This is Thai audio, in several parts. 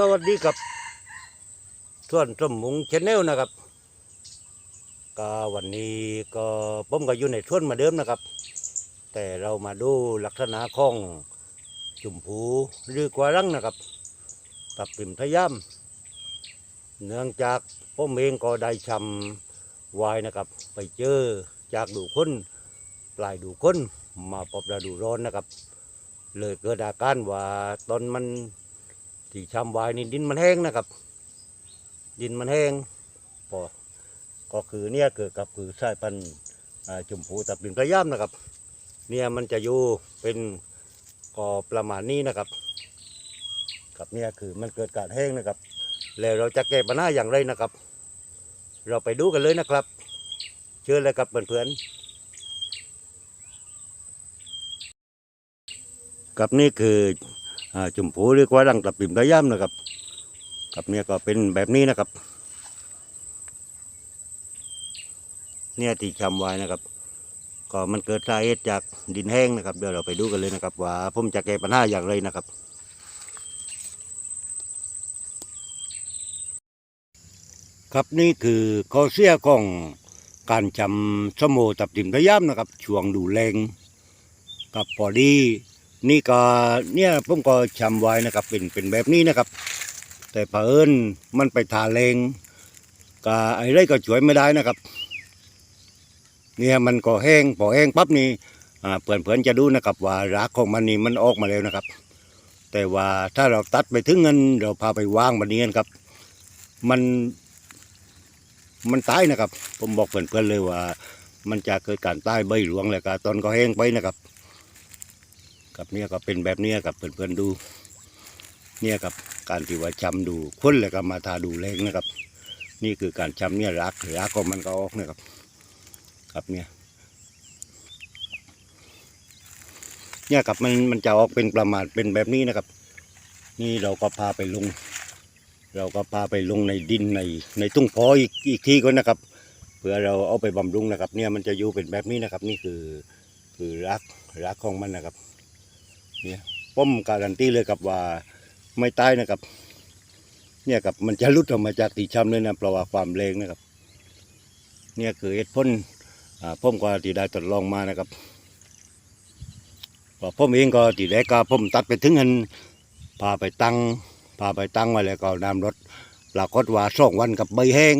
สวัสดีครับส่วนสมมุงชแนลนะครับก็วันนี้ก็ผมก็อยู่ในส่วนมาเดิมนะครับ แต่เรามาดูลักษณะของจุ่มพูหรือกวารังนะครับตับปิ่มทะยามเนื่องจากผมเองก็ได้ชำวายนะครับ ไปเจอจากดูคนปลายดูคนมาปอบฤดูร้อนนะครับ เลยเกิดอาการว่าตอนมัน ที่ชำวายนี่ดินมันแห้งนะครับ ดินมันแห้งพอก็คือเนี่ยเกิดกับคือสายพันธุ์อ่าชมพูตับดินพระยามนะครับ เนี่ยมันจะอยู่เป็นกอประมาณนี้นะครับ กับเนี่ยคือมันเกิดการแห้งนะครับ แล้วเราจะแก้ปัญหาอย่างไรนะครับ เราไปดูกันเลยนะครับ เชิญเลยครับเพื่อนๆกับนี่คือ จุมพูหรือกว่ารังตับปิ่มระย่ำนะครับกับเนี่ยก็เป็นแบบนี้นะครับ เนี่ยที่ชำไว้นะครับ ก็มันเกิดสาเหตุจากดินแห้งนะครับ เดี๋ยวเราไปดูกันเลยนะครับ ว่าผมจะแก้ปัญหาอย่างไรนะครับครับนี่คือข้อเสียของการจำสมโมตับติมระย่ำนะครับ ช่วงดูแรงกับพอดี นี่ก็เนี่ยผมก็ชำไว้นะครับ เป็นเป็นแบบนี้นะครับ แต่เผอิญมันไปทาเลงก็ไอ้ไรก็ช่วยไม่ได้นะครับ เนี่ยมันก็แห้งพอแห้งปั๊บนี่อ่าเพื่อนจะดูนะครับว่ารากของมันนี่มันออกมาแล้วนะครับ แต่ว่าถ้าเราตัดไปถึงเงินเราพาไปวางบันนี้ครับ มันมันตายนะครับ ผมบอกเพื่อนๆเลยว่า มันจะเกิดการตายใบหลวงแล้วก็ตอนก็แห้งไปนะครับ กับเนี่ยก็เป็นแบบเนี้ยกับเพื่อนๆดู เนี่ยกับการที่ว่าชำดูคนแล้วก็มาทาดูแรงนะครับ นี่คือการชำเนี่ยรักรักของมันก็ออกนะครับครับเนี่ยเนี่ยกับมันมันจะออกเป็นประมาณเป็นแบบนี้นะครับ นี่เราก็พาไปลง เราก็พาไปลงในดินในในตุ้งพออีกอีกทีก็นะครับเพื่อเราเอาไปบำรุงนะครับ เนี่ยมันจะอยู่เป็นแบบนี้นะครับ นี่คือคือรักรักของมันนะครับ ผมการันตีเลยกับว่าไม่ตายนะครับ เนี่ยกับมันจะหลุดออกมาจากตีช้ำเลยนะเพราะว่าความแรงนะครับ เนี่ยคือเหตุผลอ่มก็ที่ได้ทดลองมานะครับพราะผมเองก็ที่แรกก็ผมตัดไปถึงหันพาไปตั้งพาไปตั้งไว้แล้วก็นำรถปรากฏว่าสองวันกับใบแห้ง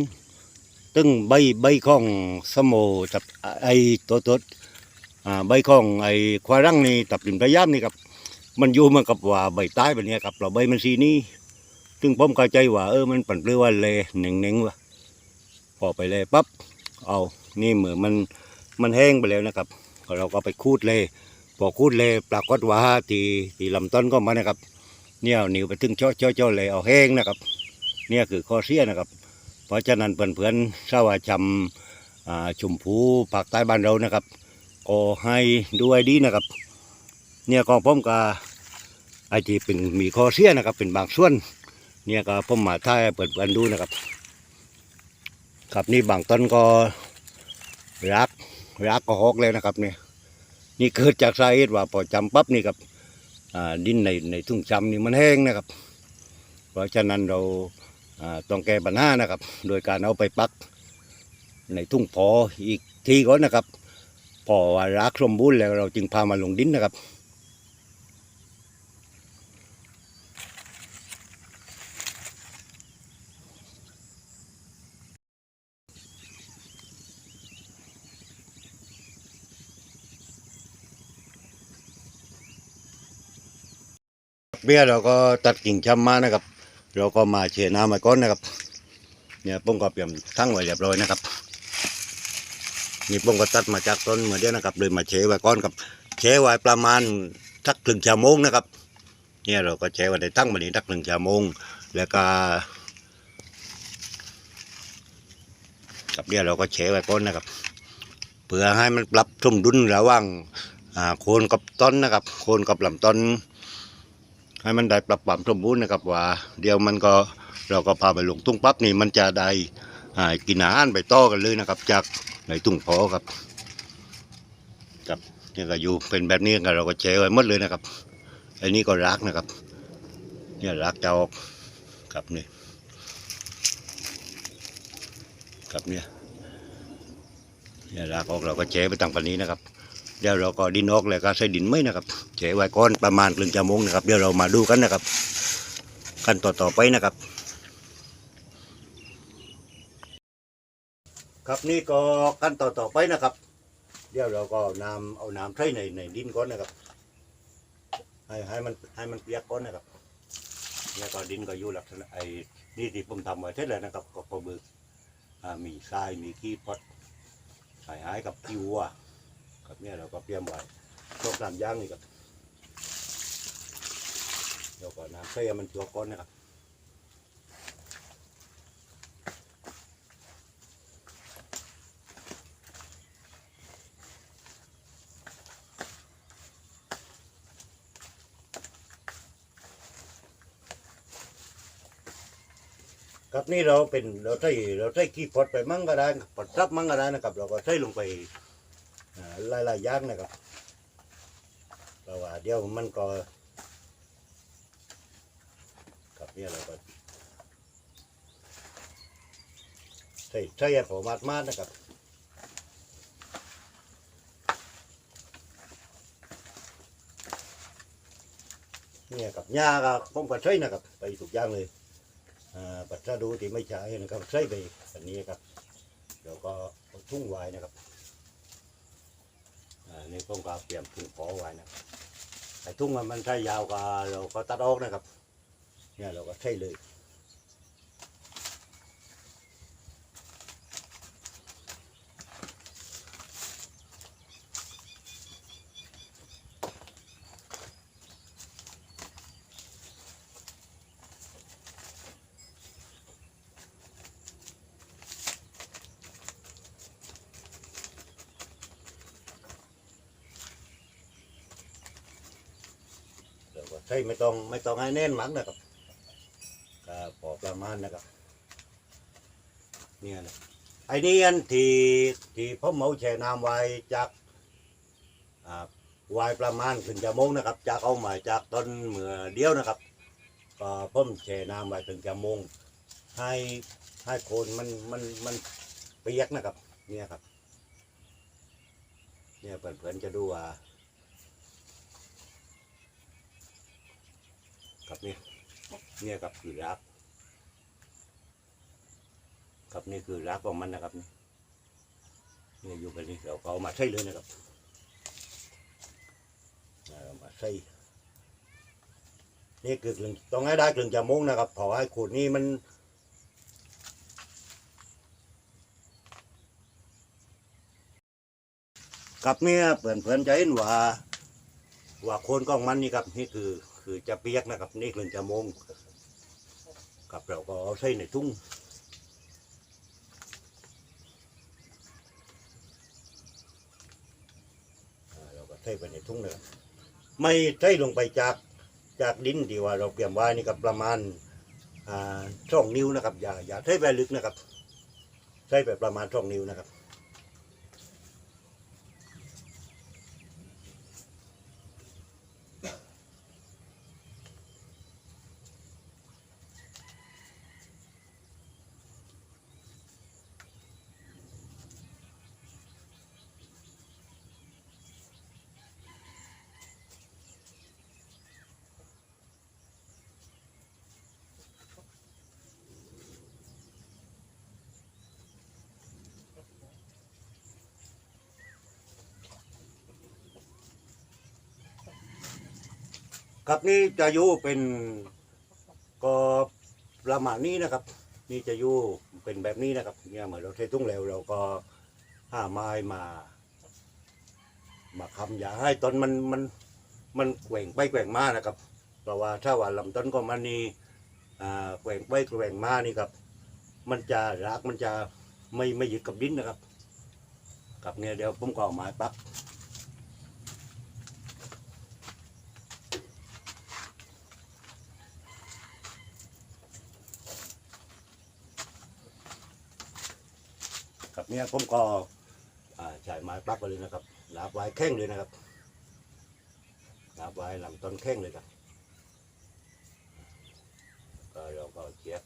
ตึงใบใบข้องสมโมกับไอตัวตัวใบข้องไอควารังนี่ตับดินพยายามนี่ครับ มันอยู่มันกับว่าใบใตายแบบนี้ครับเราใบมันสีนี้ซึ่งผมเข้าใจว่าเออมันปั่นเปลือว่าเลหนึ่งหนึ่งวะพอไปเลยปั๊บเอานี่เหมือนมันมันแห้งไปแล้วนะครับเราก็ไปคูดเลยพอคูดเลยปรากฏว่าที่ที่ลำต้นก็มานะครับ เนี่ยเอานิ้วไปถึงเจาะเจาะเจาะเลยเอาแห้งนะครับ เนี่ยคือข้อเสียนะครับ เพราะฉะนั้นเพื่อนๆทราบว่าจำอ่าชมพูภาคใต้บ้านเรานะครับก็ให้ดูให้ดีนะครับ เนี่ยก็ผมก็ไอที่เป็นมีข้อเสียนะครับ เป็นบางส่วน เนี่ยก็ผมมาถ่ายเปิดเปินดูนะครับครับนี่บางต้นก็รักรักก็ฮอกเลยนะครับเนี่ยนี่เกิดจากสาเหตุว่าพอจำปั๊บนี่ครับดินในในทุ่งจำนี่มันแห้งนะครับ เพราะฉะนั้นเราอ่าต้องแก้ปัญหานะครับ โดยการเอาไปปัก ในทุ่งพออีกทีก่อนนะครับ พอว่ารักสมบูรณ์แล้วเราจึงพามาลงดินนะครับ เบี้ยเราก็ตัดกิ่งช้ำมานะครับ เราก็มาเชน้ำมาก้อนนะครับ เนี่ยป้งก็เตรียมทั้งไว้เรียบร้อยนะครับนี่ป้งก็ตัดมาจากต้นเหมือนเดียนะครับเลยมาเชไว้ก้อนกับเชไว้ประมาณสักครึ่งชั่วโมงนะครับ เนี่ยเราก็เชไว้ในทั้งวันนี้สักหนึ่งชั่วโมง แล้วก็กับเนี่ยเราก็เชไว้ก้อนนะครับเพื่อให้มันปรับสมดุลระหว่างโคนกับต้นนะครับ โคนกับลำต้น ให้มันได้ปรับความสมบูรณ์นะครับว่า เดี๋ยวมันก็เราก็พาไปลงตุ้งปั๊บนี่มันจะได้กินอาหารไปต่อกันเลยนะครับ จากในตุ้งพอครับครับนี่ก็อยู่เป็นแบบนี้กันเราก็แชร์ไว้หมดเลยนะครับ อันนี้ก็รักนะครับ เนี่ยรักจะออกกับนี่กับเนี่ยเนี่ยรากออกเราก็แช่ไปตั้งปันนี้นะครับ เดี๋ยวเราก็ดินออกแล้วก็ใส่ดินไม่นะครับแช่ไว้ก้อนประมาณครึ่งชั่วโมงนะครับเดี๋ยวเรามาดูกันนะครับขั้นต่อต่อไปนะครับ ครับนี่ก็ขั้นต่อต่อไปนะครับ เดี๋ยวเราก็นำเอาน้ำใส่ในในดินก่อนนะครับ ให้ให้มันให้มันเปียกก่อนนะครับแล้วก็ดินก็อยู่ลักษณะไอ้นี่ที่ผมทำไว้เสร็จแล้วนะครับก็กระเบืออ่ามีทรายมีขี้พดใส่หายกับขี้วัวค รับเนี่ยเราก็เตรียมไว้ต้มน้ำย่างนี่ครับเดี๋ยวก็น้ำใส่ให้มันตัวก้อนนะครับครับนี่เราเป็นเราใช้เราใช้ขี้พดไปมั่งก็ได้ปดซับมั่งก็ได้นะครับ เราก็ใช้ลงไป หลายๆอย่างนะครับเพราะว่าเดี๋ยวมันก็ครับเนี่ยเราก็ใช้ใช้ให้พอมาดมาดนะครับเนี่ยกับหญ้าก็ผมก็ใช้นะครับ ไปทุกอย่างเลยอ่าปัสสาวะที่ไม่ใช่นะครับใส่ไปแบบนี้ครับเดี๋ยวก็ทุ่งไว้นะครับ อันนี่ผมก็เตรียมทุ่งขอไว้นะครับไอ้ทุ่งมันมันใช้ยาวก็เราก็ตัดออกนะครับ เนี่ยเราก็ใช้เลย ใช้ไม่ต้องไม่ต้องให้แน่นมากนะครับก็พอประมาณนะครับเนี่ยนะไอ้นี่อันที่ที่ผมเอาแช่น้ำไว้จากอ่าไว้ประมาณขึ้นจะโมงนะครับ จากเอามาจากต้นเมื่อเดียวนะครับ ก็ผมแช่น้ำไว้ถึงจะโมงให้ให้โคนมันมันมันเปียกนะครับ เนี่ยครับ เนี่ยเพื่อนๆจะดูว่า ครับนี่เนี่ยครับคือรากครับนี่คือรากของมันนะครับนี่เนี่ยอยู่กันนี่เราเอามาใส่เลยนะครับามาใส่นี่คือต้องให้ได้กลึงจะมุ้งนะครับเพอให้ขูดนี่มันกับเนี่ยเพื่อนเพื่อนๆจะเห็นว่าว่าโคนของมันนี่ครับนี่คือ คือจะเปียกนะครับ นี่คือจะมงกับเราก็เอาใส่ในทุ่งเราก็ใส่ไปในทุ่งเลยครับไม่ใส่ลงไปจากจากดินที่ว่าเราเตรียมไว้นี่ครับประมาณช่องนิ้วนะครับ อย่าอย่าใส่ไปลึกนะครับ ใส่ไปประมาณช่องนิ้วนะครับ ครับนี่จะอยู่เป็นก็ประมาณนี้นะครับ นี่จะอยู่เป็นแบบนี้นะครับเนี่ยเหมือนเราเททุ่งแล้วเราก็ห้าไม้มา มาคำอย่าให้ต้นมันมันมันแกว่งไปแกว่งมานะครับ เพราะว่าถ้าว่าลำต้นก็มันนี่อ่าแกว่งไปแกว่งมานี่ครับ มันจะรากมันจะไม่ไม่ยึดกับดินนะครับกับเนี่ยเดี๋ยวผมก็เอาไม้ปัก เนี่ยผมก็ใช้ไม้ปักไปเลยนะครับลาบไว้แข้งเลยนะครับลาบไว้ลำต้นแข้งเลยครับก็เราก็เช็ค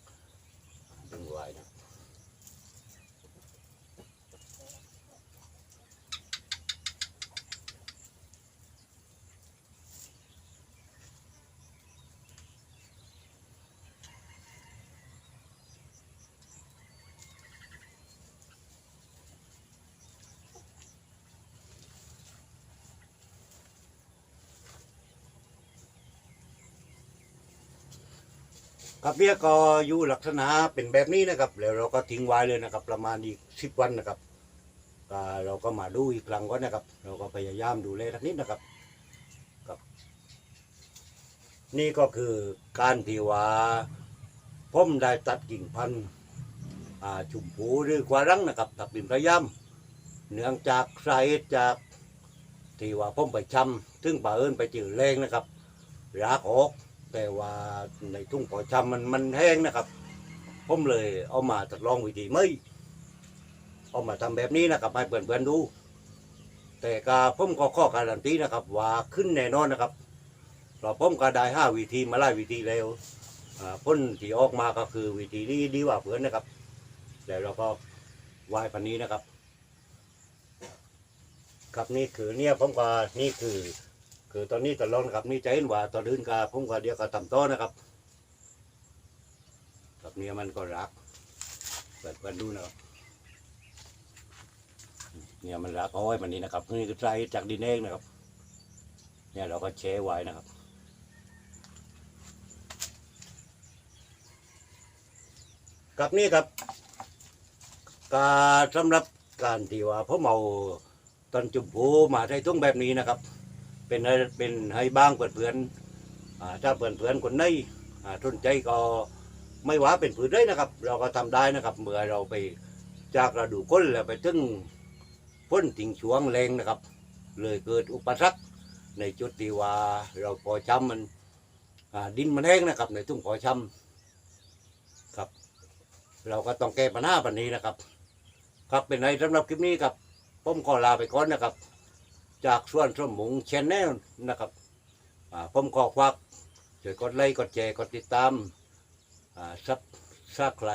ดึงไว้นะ ครับเนี่ยก็อยู่ลักษณะเป็นแบบนี้นะครับ แล้วเราก็ทิ้งไว้เลยนะครับ ประมาณอีกสิบวันนะครับก็เราก็มาดูอีกครั้งก็นะครับ เราก็พยายามดูแลทักนิดนะครับครับ นี่ก็คือการที่ว่าผมได้ตัดกิ่งพันธุ์อ่าชุมพูหรือกวารังนะครับตัดเป็นพยายามเนื่องจากสาเหตุจากที่ว่าผมไปชำซึ่งป่าเอิญไปจืดแรงนะครับรากออก แต่ว่าในทุ่งปอชำมันมันแห้งนะครับ ผมเลยเอามาทดลองวิธีไม่เอามาทำแบบนี้นะครับให้เพื่อนๆดู แต่กาผมก็ข้อการันตีนะครับ ว่าขึ้นแน่นอนนะครับเราผมก็ได้ห้าวิธีมาไล่วิธีแล้วพ้นที่ออกมาก็คือวิธีนี้ดีกว่าเพื่อนนะครับ แล้วเราก็วายปันนี้นะครับ ครับนี่คือเนี่ยผมก็นี่คือ คือตอนนี้ตลอดนะครับนี่ใจเห็นว่าตอนอื่นก็ผมก็เดียวก็ทำโต้อนะครับกับเนี่ยมันก็รักเปิดเปิดดูนะครับเนี่ยมันรักอาไว้มันนี้นะครับนี่คือใจจากดินเองนะครับ เนี่ยเราก็แช่ไว้นะครับกับนี่ครับการสำหรับการที่ว่าผมเอาตอนจุ่มผูมาใช้ทุ่งแบบนี้นะครับ เป็นให้เป็นให้บ้างเพื่อนๆอ่าถ้าเพื่อนคนไหนอ่าสนใจก็ไม่ว่าเป็นผืนได้นะครับ เราก็ทำได้นะครับ เมื่อเราไปจากฤดูฝนแล้วไปถึงพ้นติงช่วงแรงนะครับ เลยเกิดอุปสรรคในจุดที่ว่าเราพอช้ำมันดินมันแห้งนะครับ ในทุ่งพอช้ำครับ เราก็ต้องแก้ปัญหาปันนี้นะครับ ครับเป็นไงสำหรับคลิปนี้ครับผมขอลาไปก่อนนะครับ จากส่วนสมมุงชนแนลนะครับผมขอฝากช่วยกดไลค์กดแชร์กดติดตามซับซักใคร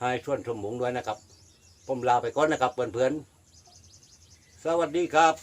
ให้ส่วนสมมุงด้วยนะครับ ผมลาไปก่อนนะครับเพื่อนๆสวัสดีครับ